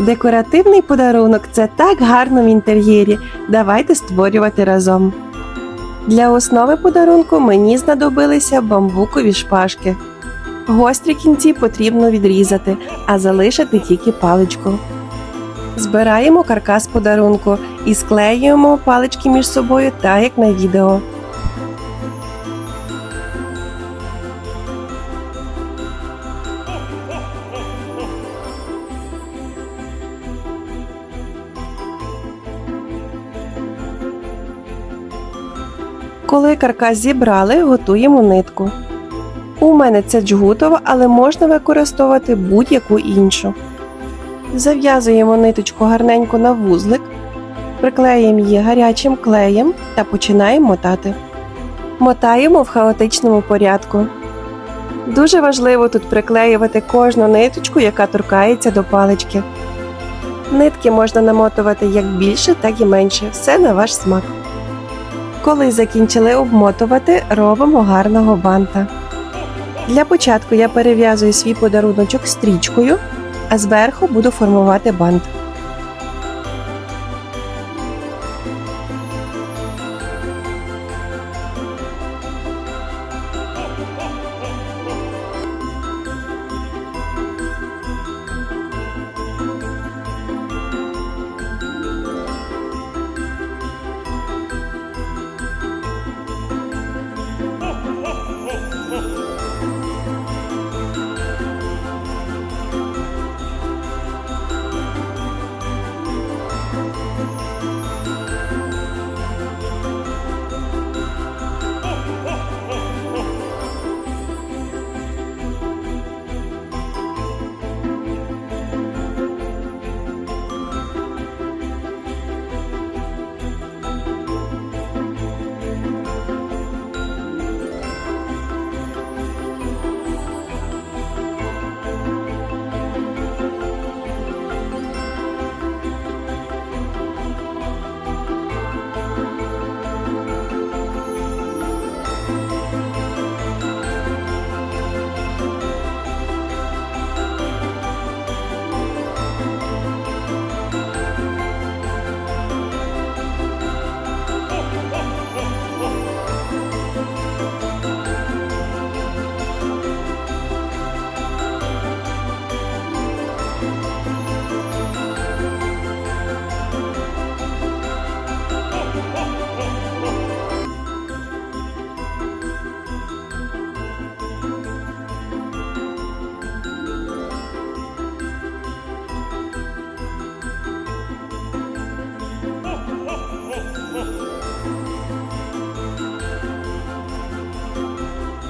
Декоративний подарунок це так гарно в інтер'єрі. Давайте створювати разом. Для основи подарунку мені знадобилися бамбукові шпажки. Гострі кінці потрібно відрізати, а залишити тільки паличку. Збираємо каркас подарунку і склеюємо палички між собою, так як на відео. Коли каркас зібрали, готуємо нитку. У мене це джгутова, але можна використовувати будь-яку іншу. Зав'язуємо ниточку гарненько на вузлик, приклеїмо її гарячим клеєм та починаємо мотати. Мотаємо в хаотичному порядку. Дуже важливо тут приклеювати кожну ниточку, яка торкається до палички. Нитки можна намотувати як більше, так і менше, все на ваш смак. Коли закінчили обмотувати, робимо гарного банта. Для початку я перев'язую свій подаруночок стрічкою, а зверху буду формувати бант.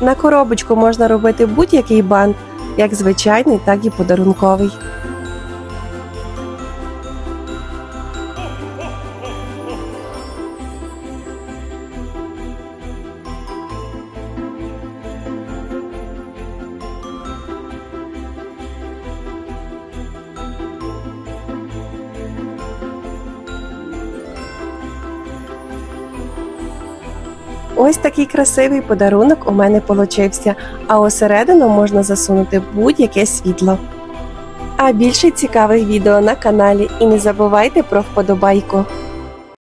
На коробочку можна робити будь-який бант, як звичайний, так і подарунковий. Ось такий красивий подарунок у мене получився, а усередину можна засунути будь-яке світло. А більше цікавих відео на каналі і не забувайте про вподобайку.